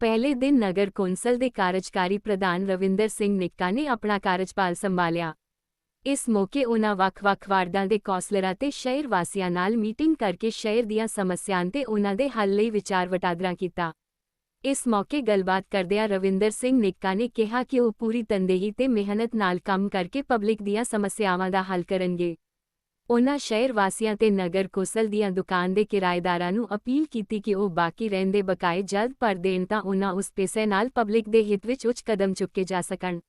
ਪਹਿਲੇ ਦਿਨ ਨਗਰ ਕੌਂਸਲ ਦੇ ਕਾਰਜਕਾਰੀ ਪ੍ਰਧਾਨ ਰਵਿੰਦਰ ਸਿੰਘ ਨਿੱਕਾ ਨੇ ਆਪਣਾ ਕਾਰਜਪਾਲ ਸੰਭਾਲਿਆ। ਇਸ ਮੌਕੇ ਉਨ੍ਹਾਂ ਵੱਖ-ਵੱਖ ਵਾਰਡਾਂ ਦੇ ਕੌਂਸਲਰਾਂ ਤੇ ਸ਼ਹਿਰ ਵਾਸੀਆਂ ਨਾਲ ਮੀਟਿੰਗ ਕਰਕੇ ਸ਼ਹਿਰ ਦੀਆਂ ਸਮੱਸਿਆਵਾਂ ਤੇ ਉਨ੍ਹਾਂ ਦੇ ਹੱਲ ਲਈ ਵਿਚਾਰ ਵਟਾਂਦਰਾ ਕੀਤਾ। ਇਸ ਮੌਕੇ ਗੱਲਬਾਤ ਕਰਦਿਆਂ ਰਵਿੰਦਰ ਸਿੰਘ ਨਿੱਕਾ ਨੇ ਕਿਹਾ ਕਿ ਉਹ ਪੂਰੀ ਤਨਦੇਹੀ ਤੇ ਮਿਹਨਤ ਨਾਲ ਕੰਮ ਕਰਕੇ ਪਬਲਿਕ ਦੀਆਂ ਸਮੱਸਿਆਵਾਂ ਦਾ ਹੱਲ ਕਰਨਗੇ। ਉਨ੍ਹਾਂ ਸ਼ਹਿਰ ਵਾਸੀਆਂ ਤੇ ਨਗਰ ਕੌਂਸਲ ਦੀਆਂ ਦੁਕਾਨ ਦੇ ਕਿਰਾਏਦਾਰਾਂ ਨੂੰ ਅਪੀਲ ਕੀਤੀ ਕਿ ਉਹ ਬਾਕੀ ਰਹਿੰਦੇ ਬਕਾਏ ਜਲਦ ਭਰ ਦੇਣ ਤਾਂ ਉਨ੍ਹਾਂ ਉਸ ਪੈਸੇ ਨਾਲ ਪਬਲਿਕ ਦੇ ਹਿੱਤ ਵਿੱਚ ਉੱਚ ਕਦਮ ਚੁੱਕੇ ਜਾ ਸਕਣ।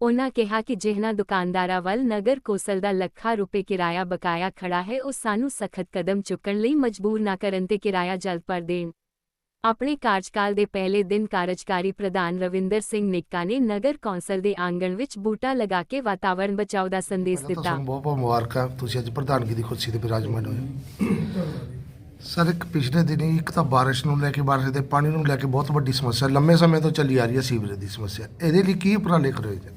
ਉਨ੍ਹਾਂ ਕਿਹਾ ਕਿ ਜਿਹਨਾਂ ਦੁਕਾਨਦਾਰਾਂ ਵੱਲ ਨਗਰ ਕੌਂਸਲ ਦਾ ਲੱਖਾਂ ਰੁਪਏ ਕਿਰਾਇਆ ਬਕਾਇਆ ਖੜਾ ਹੈ, ਉਹ ਸਾਨੂੰ ਸਖਤ ਕਦਮ ਚੁੱਕਣ ਲਈ ਮਜਬੂਰ ਨਾ ਕਰਨ ਤੇ ਕਿਰਾਇਆ ਜਲਦ ਭਰ ਦੇਣ। ਆਪਣੇ ਕਾਰਜਕਾਲ ਦੇ ਪਹਿਲੇ ਦਿਨ ਕਾਰਜਕਾਰੀ ਪ੍ਰਧਾਨ ਰਵਿੰਦਰ ਸਿੰਘ ਨਿੱਕਾ ਨੇ ਨਗਰ ਕੌਂਸਲ ਦੇ ਆਂਗਣ ਵਿੱਚ ਬੂਟਾ ਲਗਾ ਕੇ ਵਾਤਾਵਰਣ ਬਚਾਓ ਦਾ ਸੰਦੇਸ਼ ਦਿੱਤਾ। ਤੁਹਾਨੂੰ ਬਹੁਤ ਬਹੁਤ ਮੁਬਾਰਕਾਂ। ਤੁਸੀਂ ਅੱਜ ਪ੍ਰਧਾਨਗੀ ਦੀ ਕੁਰਸੀ ਤੇ ਬਿਰਾਜਮਾਨ ਹੋਏ। ਸਰ ਇੱਕ ਪਿਛਲੇ ਦਿਨੀ ਇੱਕ ਤਾਂ ਬਾਰਿਸ਼ ਨੂੰ ਲੈ ਕੇ ਬਾਰਿਸ਼ ਦੇ ਪਾਣੀ ਨੂੰ ਲੈ ਕੇ ਬਹੁਤ ਵੱਡੀ ਸਮੱਸਿਆ ਲੰਮੇ ਸਮੇਂ ਤੋਂ ਚੱਲੀ ਆ ਰਹੀ ਹੈ ਸੀਵਰੇਜ ਦੀ ਸਮੱਸਿਆ। ਇਹਦੇ ਲਈ ਕੀ ਉਪਰਾਲੇ ਕਰ ਰਹੇ ਜੀ?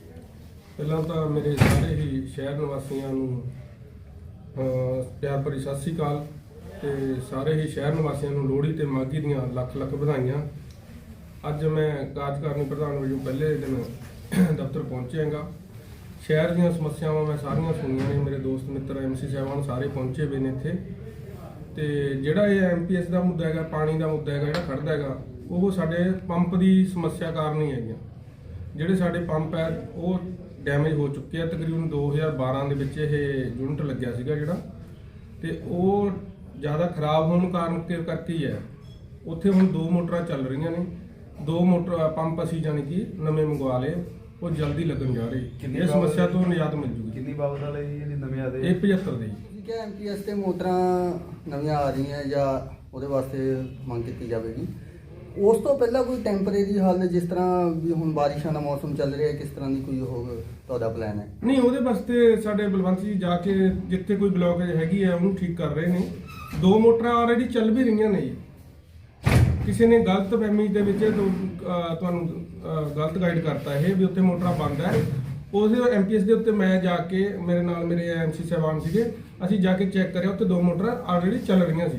ਪਹਿਲਾਂ ਤਾਂ ਮੇਰੇ ਸਾਰੇ ਹੀ ਸ਼ਹਿਰ ਨਿਵਾਸੀਆਂ ਨੂੰ ਪਿਆਰ ਭਰੀ ਸਤਿ ਸ੍ਰੀ ਅਕਾਲ। ਤੇ ਸਾਰੇ ਹੀ ਸ਼ਹਿਰ ਨਿਵਾਸੀਆਂ ਨੂੰ ਲੋਹੜੀ ਤੇ ਮਾਘੀ ਦੀਆਂ ਲੱਖ ਲੱਖ ਵਧਾਈਆਂ। ਅੱਜ ਮੈਂ ਕਾਰਜਕਾਰਨੀ ਪ੍ਰਧਾਨ ਵਜੋਂ ਪਹਿਲੇ ਦਿਨ ਦਫ਼ਤਰ ਪਹੁੰਚਿਆਗਾ ਸ਼ਹਿਰ ਦੀਆਂ ਸਮੱਸਿਆਵਾਂ ਮੈਂ ਸਾਰੀਆਂ ਸੁਣੀਆਂ ਨੇ, ਮੇਰੇ ਦੋਸਤ ਮਿੱਤਰ ਐਮਸੀ ਸਾਹਿਬਾਨ ਸਾਰੇ ਪਹੁੰਚੇ ਹੋਏ ਨੇ ਇੱਥੇ। ਤੇ ਜਿਹੜਾ ਇਹ ਐਮਪੀਐਸ ਦਾ ਮੁੱਦਾ ਹੈਗਾ, ਪਾਣੀ ਦਾ ਮੁੱਦਾ ਹੈਗਾ, ਜਿਹੜਾ ਖੜਦਾ ਹੈਗਾ, ਉਹ ਸਾਡੇ ਪੰਪ ਦੀ ਸਮੱਸਿਆ ਕਾਰਨ ਹੀ ਹੈਗੀਆਂ। ਜਿਹੜੇ ਸਾਡੇ ਪੰਪ ਹੈ, ਉਹ ਡੈਮੇਜ ਹੋ ਚੁੱਕੇ ਆ। ਤਕਰੀਬਨ 2012 ਦੇ ਵਿੱਚ ਇਹ ਯੂਨਿਟ ਲੱਗਿਆ ਸੀਗਾ ਜਿਹੜਾ। ਤੇ ਉਹ ਜ਼ਿਆਦਾ ਖਰਾਬ ਹੋਣ ਕਾਰਨ ਕਿ- ਕਰਕੇ ਹੀ ਹੈ। ਉੱਥੇ ਹੁਣ ਦੋ ਮੋਟਰਾਂ ਚੱਲ ਰਹੀਆਂ ਨੇ। ਦੋ ਮੋਟਰ ਪੰਪ ਅਸੀਂ ਜਾਣੀ ਕਿ ਨਵੇਂ ਮੰਗਵਾ ਲਏ। ਉਹ ਜਲਦੀ ਲੱਗਣ ਜਾ ਰਹੇ। ਇਹ ਸਮੱਸਿਆ ਤੋਂ ਨਿਜਾਤ ਮਿਲ ਜੂਗੀ। ਕਿੰਨੀ ਬਾਬਤ ਵਾਲੇ ਜੀ ਜਿਹੜੀ ਨਵੇਂ ਆਦੇ ਇਹ 75 ਦੇ ਜੀ। ਠੀਕ ਹੈ ਐਮਪੀਐਸ ਤੇ ਮੋਟਰਾਂ ਨਵੀਆਂ ਆ ਰਹੀਆਂ ਜਾਂ ਉਹਦੇ ਵਾਸਤੇ ਮੰਗ ਕੀਤੀ ਜਾਵੇਗੀ। ਉਸ ਤੋਂ ਪਹਿਲਾਂ ਕੋਈ ਟੈਂਪਰੇਰੀ ਹੱਲ ਜਿਸ ਤਰ੍ਹਾਂ ਵੀ ਹੁਣ ਬਾਰਿਸ਼ਾਂ ਦਾ ਮੌਸਮ ਚੱਲ ਰਿਹਾ ਹੈ ਕਿਸ ਤਰ੍ਹਾਂ ਦੀ ਕੋਈ ਉਹ ਤੁਹਾਡਾ ਪਲਾਨ ਹੈ? ਨਹੀਂ ਉਹਦੇ ਵਾਸਤੇ ਸਾਡੇ ਬਲਵੰਤ ਜੀ ਜਾ ਕੇ ਜਿੱਥੇ ਕੋਈ ਬਲੌਕੇਜ ਹੈਗੀ ਹੈ ਉਹਨੂੰ ਠੀਕ ਕਰ ਰਹੇ ਨੇ। ਦੋ ਮੋਟਰਾਂ ਆਲਰੇਡੀ ਚੱਲ ਵੀ ਰਹੀਆਂ ਨੇ ਜੀ। ਕਿਸੇ ਨੇ ਗਲਤ ਫਹਿਮੀ ਦੇ ਵਿੱਚ ਦੋ- ਅਹ ਤੁਹਾਨੂੰ ਅਹ ਗਲਤ ਗਾਈਡ ਕਰਤਾ ਇਹ ਵੀ ਉੱਥੇ ਮੋਟਰਾਂ ਬੰਦ ਹੈ। ਉਹਦੇ ਐਮਪੀਐਸ ਦੇ ਉੱਤੇ ਮੈਂ ਜਾ ਕੇ ਮੇਰੇ ਨਾਲ ਮੇਰੇ ਐਮਸੀ ਸਾਹਿਬਾਨ ਸੀਗੇ ਅਸੀਂ ਜਾ ਕੇ ਚੈੱਕ ਕਰਿਆ ਉੱਥੇ ਦੋ ਮੋਟਰਾਂ ਆਲਰੇਡੀ ਚੱਲ ਰਹੀਆਂ ਸੀ।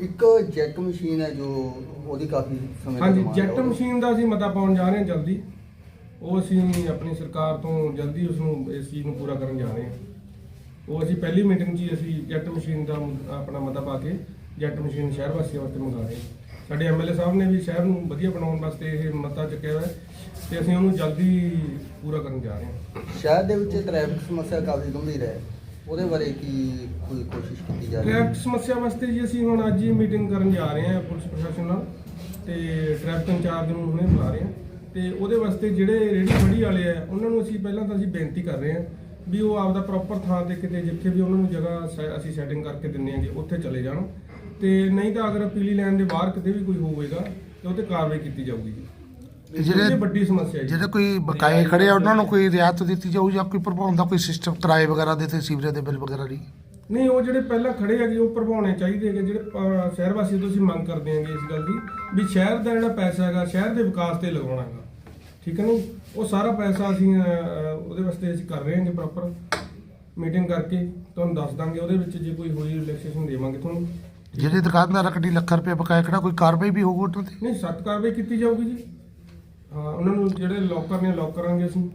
ਇੱਕ ਜੈਕ ਮਸ਼ੀਨ ਹੈ ਜੋ ਉਹਦੀ ਕਾਫੀ ਸਮੇਂ ਤੋਂ ਹਾਂਜੀ ਡਿਮਾਂਡ ਹੈ। ਜੈਟ ਮਸ਼ੀਨ ਦਾ ਅਸੀਂ ਮਤਾ ਪਾਉਣ ਜਾ ਰਹੇ ਹਾਂ ਜਲਦੀ। ਉਹ ਅਸੀਂ ਆਪਣੀ ਸਰਕਾਰ ਤੋਂ ਜਲਦੀ ਉਸ ਨੂੰ ਇਸ ਚੀਜ਼ ਨੂੰ ਪੂਰਾ ਕਰਨ ਜਾ ਰਹੇ ਹਾਂ। ਉਹ ਅਸੀਂ ਪਹਿਲੀ ਮੀਟਿੰਗ 'ਚ ਹੀ ਅਸੀਂ ਜੈਟ ਮਸ਼ੀਨ ਦਾ ਆਪਣਾ ਮਤਾ ਪਾ ਕੇ ਜੈਟ ਮਸ਼ੀਨ ਸ਼ਹਿਰ ਵਾਸੀਆਂ ਵਾਸਤੇ ਮੰਗਾ ਰਹੇ ਹਾਂ। ਸਾਡੇ ਐਮਐਲਏ ਸਾਹਿਬ ਨੇ ਵੀ ਸ਼ਹਿਰ ਨੂੰ ਵਧੀਆ ਬਣਾਉਣ ਵਾਸਤੇ ਇਹ ਮਤਾ ਚੁੱਕਿਆ ਹੋਇਆ ਹੈ ਤੇ ਅਸੀਂ ਉਹਨੂੰ ਜਲਦੀ ਪੂਰਾ ਕਰਨ ਜਾ ਰਹੇ ਹਾਂ। ਸ਼ਹਿਰ ਦੇ ਵਿੱਚ ਟ੍ਰੈਫਿਕ ਸਮੱਸਿਆ ਕਾਫੀ ਗੰਭੀਰ ਹੈ। ਉਹਦੇ ਬਾਰੇ ਕੀ ਕੋਈ ਕੋਸ਼ਿਸ਼ ਕੀਤੀ ਜਾ ਰਹੀ ਹੈ? ਟ੍ਰੈਫਿਕ ਸਮੱਸਿਆ ਵਾਸਤੇ ਜੀ ਅਸੀਂ ਹੁਣ ਅੱਜ ਹੀ ਮੀਟਿੰਗ ਕਰਨ ਜਾ ਰਹੇ ਹਾਂ ਪੁਲਿਸ ਪ੍ਰਸ਼ਾਸਨ ਨਾਲ ਤੇ ਟ੍ਰੈਫਿਕ ਇੰਚਾਰਜ ਨੂੰ ਹੁਣੇ ਬੁਲਾ ਰਹੇ ਹਾਂ ਤੇ ਉਹਦੇ ਵਾਸਤੇ ਜਿਹੜੇ ਰੇੜੀ ਫੜੀ ਵਾਲੇ ਆ ਉਹਨਾਂ ਨੂੰ ਅਸੀਂ ਪਹਿਲਾਂ ਤਾਂ ਅਸੀਂ ਬੇਨਤੀ ਕਰ ਰਹੇ ਹਾਂ ਵੀ ਉਹ ਆਪਦਾ ਪ੍ਰੋਪਰ ਥਾਂ ਤੇ ਕਿਤੇ ਜਿੱਥੇ ਵੀ ਉਹਨਾਂ ਨੂੰ ਜਗ੍ਹਾ ਸੈ- ਅਸੀਂ ਸੈਟਿੰਗ ਕਰਕੇ ਦਿੰਨੇ ਆਂਗੇ ਉੱਥੇ ਚਲੇ ਜਾਣ। ਤੇ ਨਹੀਂ ਤਾਂ ਅਗਰ ਪੀਲੀ ਲਾਈਨ ਦੇ ਬਾਹਰ ਕਿਤੇ ਵੀ ਕੋਈ ਹੋਵੇਗਾ ਤੇ ਉਹ ਤੇ ਕਾਰਵਾਈ ਕੀਤੀ ਜਾਊਗੀ ਜੀ। ਤੇ ਜਿਹੜੇ- ਇਹ ਵੱਡੀ ਸਮੱਸਿਆ ਹੈ ਜੀ। ਜਿਹੜੇ ਕੋਈ ਬਕਾਏ ਖੜੇ ਆ ਉਹਨਾਂ ਨੂੰ ਕੋਈ ਰਿਆਇਤ ਦਿੱਤੀ ਜਾਊ ਜਾਂ ਕੋਈ ਪ੍ਰਭਾਵ ਦਾ ਕੋਈ ਸਿਸਟਮ ਕਿਰਾਏ ਵਗੈਰਾ ਦੇ ਤੇ ਸੀਵਰੇਜ ਦੇ ਬਿੱਲ ਵਗੈਰਾ ਲਈ ਨਹੀਂ ਉਹ ਜਿਹੜੇ ਪਹਿਲਾਂ ਖੜੇ ਹੈਗੇ ਉਹ ਭਰਵਾਉਣੇ ਚਾਹੀਦੇ ਹੈਗੇ। ਜਿਹੜੇ ਅਹ, ਸ਼ਹਿਰ ਵਾਸੀ ਤੋਂ ਅਸੀਂ ਮੰਗ ਕਰਦੇ ਹਾਂਗੇ ਇਸ ਗੱਲ ਦੀ ਵੀ ਸ਼ਹਿਰ ਦਾ ਜਿਹੜਾ ਪੈਸਾ ਹੈਗਾ ਸ਼ਹਿਰ ਦੇ ਵਿਕਾਸ ਤੇ ਲਗਾਉਣਾ ਹੈਗਾ। ਠੀਕ ਹੈ ਨਾ ਜੀ? ਉਹ ਸਾਰਾ ਪੈਸਾ ਅਸੀਂ ਅਹ, ਉਹਦੇ ਵਾਸਤੇ ਅਸੀਂ ਕਰ ਰਹੇ ਹਾਂਗੇ ਪ੍ਰੋਪਰ ਮੀਟਿੰਗ ਕਰਕੇ ਤੁਹਾਨੂੰ ਦੱਸ ਦਾਂਗੇ ਉਹਦੇ ਵਿੱਚ ਜੇ ਕੋਈ ਹੋਈ ਰਿਲੈਕਸੇਸ਼ਨ ਦੇਵਾਂਗੇ ਤੁਹਾਨੂੰ ਜਿਹੜੇ ਦੁਕਾਨਦਾਰ ਰੱਖੜੀ ਲੱਖ ਰੁਪਏ ਬਕਾਏ ਖੜਾ ਕੋਈ ਕਾਰਵਾਈ ਵੀ ਹੋਊਗੀ ਉਹਨਾਂ ਤੇ ਨਹੀਂ ਸਖਤ ਕਾਰਵਾਈ ਕੀਤੀ ਜਾਊਗੀ ਜੀ ਹਾਂ ਉਹਨਾਂ ਨੂੰ ਜਿਹੜੇ ਲੋਕਰ ਨੇ ਲੋਕ ਕਰਾਂਗੇ ਅਸੀਂ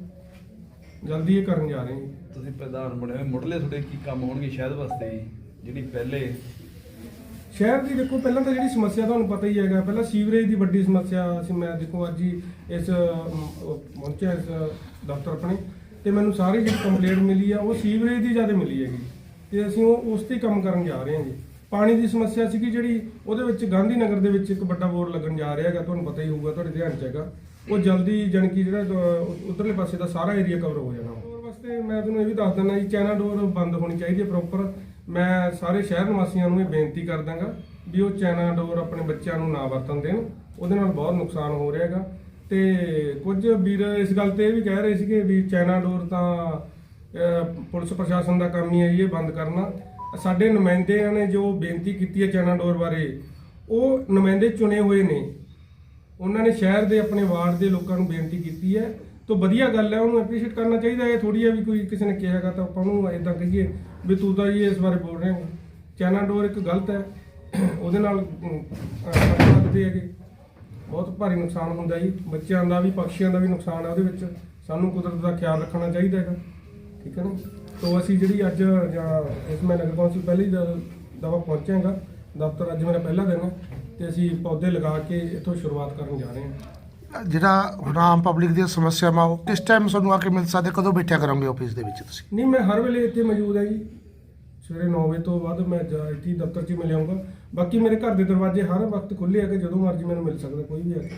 ਜਲਦੀ ਇਹ ਕਰਨ ਜਾ ਰਹੇ ਹਾਂ ਜੀ। ਤੁਸੀਂ ਪ੍ਰਧਾਨ ਬਣੇ ਹੋਏ ਮੁੱਢਲੇ ਤੁਹਾਡੇ ਕੀ ਕੰਮ ਹੋਣਗੇ ਸ਼ਹਿਰ ਵਾਸਤੇ ਜੀ? ਜਿਹੜੀ ਪਹਿਲੇ ਸ਼ਹਿਰ ਦੀ ਦੇਖੋ ਪਹਿਲਾਂ ਤਾਂ ਜਿਹੜੀ ਸਮੱਸਿਆ ਤੁਹਾਨੂੰ ਪਤਾ ਹੀ ਹੈਗਾ ਪਹਿਲਾਂ ਸੀਵਰੇਜ ਦੀ ਵੱਡੀ ਸਮੱਸਿਆ ਅਸੀਂ ਮੈਂ ਦੇਖੋ ਅੱਜ ਹੀ ਇਸ ਪਹੁੰਚਿਆ ਇਸ ਦਫ਼ਤਰ ਆਪਣੇ ਤੇ ਮੈਨੂੰ ਸਾਰੀ ਜਿਹੜੀ ਕੰਪਲੇਂਟ ਮਿਲੀ ਆ ਉਹ ਸੀਵਰੇਜ ਦੀ ਜ਼ਿਆਦਾ ਮਿਲੀ ਹੈਗੀ। ਤੇ ਅਸੀਂ ਉਹ ਉਸ ਤੇ ਕੰਮ ਕਰਨ ਜਾ ਰਹੇ ਹਾਂ ਜੀ ਪਾਣੀ ਦੀ ਸਮੱਸਿਆ ਸੀਗੀ ਜਿਹੜੀ ਉਹਦੇ ਵਿੱਚ ਗਾਂਧੀ ਨਗਰ ਦੇ ਵਿੱਚ ਇੱਕ ਵੱਡਾ ਬੋਰ ਲੱਗਣ ਜਾ ਰਿਹਾ ਹੈਗਾ। ਤੁਹਾਨੂੰ ਪਤਾ ਹੀ ਹੋਊਗਾ ਤੁਹਾਡੇ ਧਿਆਨ 'ਚ ਹੈਗਾ। ਉਹ ਜਲਦੀ ਜਾਣੀ ਕਿ ਜਿਹੜਾ ਅਹ, ਉਧਰਲੇ ਪਾਸੇ ਦਾ ਸਾਰਾ ਏਰੀਆ ਕਵਰ ਹੋ ਜਾਣਾ। ਹੋਰ ਵਾਸਤੇ ਮੈਂ ਤੁਹਾਨੂੰ ਇਹ ਵੀ ਦੱਸ ਦਿੰਦਾ ਜੀ ਚਾਈਨਾ ਡੋਰ ਬੰਦ ਹੋਣੀ ਚਾਹੀਦੀ ਹੈ ਪ੍ਰੋਪਰ ਮੈਂ ਸਾਰੇ ਸ਼ਹਿਰ ਨਿਵਾਸੀਆਂ ਨੂੰ ਇਹ ਬੇਨਤੀ ਕਰ ਦਾਂਗਾ ਵੀ ਉਹ ਚਾਈਨਾ ਡੋਰ ਆਪਣੇ ਬੱਚਿਆਂ ਨੂੰ ਨਾ ਵਰਤਣ ਦੇਣ, ਉਹਦੇ ਨਾਲ ਬਹੁਤ ਨੁਕਸਾਨ ਹੋ ਰਿਹਾ ਹੈਗਾ। ਤੇ ਕੁਝ ਵੀਰ ਇਸ ਗੱਲ ਤੇ ਇਹ ਵੀ ਕਹਿ ਰਹੇ ਸੀਗੇ ਵੀ ਚਾਈਨਾ ਡੋਰ ਤਾਂ ਪੁਲਿਸ ਪ੍ਰਸ਼ਾਸਨ ਦਾ ਕੰਮ ਹੀ ਹੈ ਜੀ, ਇਹ ਬੰਦ ਕਰਨਾ। ਸਾਡੇ ਨੁਮਾਇੰਦਿਆਂ ਨੇ ਜੋ ਬੇਨਤੀ ਕੀਤੀ ਹੈ ਚਾਈਨਾ ਡੋਰ ਬਾਰੇ, ਉਹ ਨੁਮਾਇੰਦੇ ਚੁਣੇ ਹੋਏ ਨੇ। ਉਹਨਾਂ ਨੇ ਸ਼ਹਿਰ ਦੇ ਆਪਣੇ ਵਾਰਡ ਦੇ ਲੋਕਾਂ ਨੂੰ ਬੇਨਤੀ ਕੀਤੀ ਹੈ ਤਾਂ ਵਧੀਆ ਗੱਲ ਹੈ ਉਹਨੂੰ ਐਪਰੀਸ਼ੀਏਟ ਕਰਨਾ ਚਾਹੀਦਾ ਇਹ ਥੋੜੀ ਹੈ ਵੀ ਕੋਈ ਕਿਸੇ ਨੇ ਕਿਹਾਗਾ ਤਾਂ ਆਪਾਂ ਉਹਨੂੰ ਇਦਾਂ ਕਹੀਏ ਵੀ ਤੂੰ ਤਾਂ ਜੀ ਇਸ ਬਾਰੇ ਬੋਲ ਰਿਹਾ ਹੈ ਚਾਈਨਾ ਡੋਰ ਇੱਕ ਗਲਤ ਹੈ। ਉਹਦੇ ਨਾਲ ਅਮ, ਲੱਗਦੇ ਹੈਗੇ। ਬਹੁਤ ਭਾਰੀ ਨੁਕਸਾਨ ਹੁੰਦਾ ਜੀ। ਬੱਚਿਆਂ ਦਾ ਵੀ ਪੰਛੀਆਂ ਦਾ ਵੀ ਨੁਕਸਾਨ ਹੈ ਉਹਦੇ ਵਿੱਚ। ਸਾਨੂੰ ਕੁਦਰਤ ਦਾ ਖਿਆਲ ਰੱਖਣਾ ਚਾਹੀਦਾ ਹੈਗਾ। ਠੀਕ ਹੈ ਨਾ? ਤੋਂ ਅਸੀਂ ਜਿਹੜੀ ਅੱਜ ਜਾਂ ਇਸ ਮੈਂ ਨਗਰ ਕੌਂਸਲ ਪਹਿਲੀ ਦਵਾ ਪਹੁੰਚਾਂਗਾ ਦਫ਼ਤਰ ਅੱਜ ਮੇਰਾ ਪਹਿਲਾ ਦਿਨ ਹੈ। ਤੇ ਅਸੀਂ ਪੌਦੇ ਲਗਾ ਕੇ ਇੱਥੋਂ ਸ਼ੁਰੂਆਤ ਕਰਨ ਜਾ ਰਹੇ ਹਾਂ। ਜਿਹੜਾ ਹੁਣ ਆਮ ਪਬਲਿਕ ਦੀਆਂ ਸਮੱਸਿਆਵਾਂ, ਉਹ ਕਿਸ ਟਾਈਮ ਤੁਹਾਨੂੰ ਆ ਕੇ ਮਿਲ ਸਕਦੇ? ਕਦੋਂ ਬੈਠਿਆ ਕਰੋਗੇ ਆਫਿਸ ਦੇ ਵਿੱਚ ਤੁਸੀਂ? ਨਹੀਂ, ਮੈਂ ਹਰ ਵੇਲੇ ਇੱਥੇ ਮੌਜੂਦ ਹਾਂ ਜੀ। ਸਵੇਰੇ 9 ਵਜੇ ਤੋਂ ਬਾਅਦ ਮੈਂ ਜਾ ਇੱਥੇ ਦਫ਼ਤਰ 'ਚ ਹੀ ਮਿਲ ਆਊਂਗਾ ਬਾਕੀ ਮੇਰੇ ਘਰ ਦੇ ਦਰਵਾਜ਼ੇ ਹਰ ਵਕਤ ਖੁੱਲੇ ਆ ਕਿ ਜਦੋਂ ਮਰਜ਼ੀ ਮੈਨੂੰ ਮਿਲ ਸਕਦਾ, ਕੋਈ ਵੀ ਆ ਕੇ।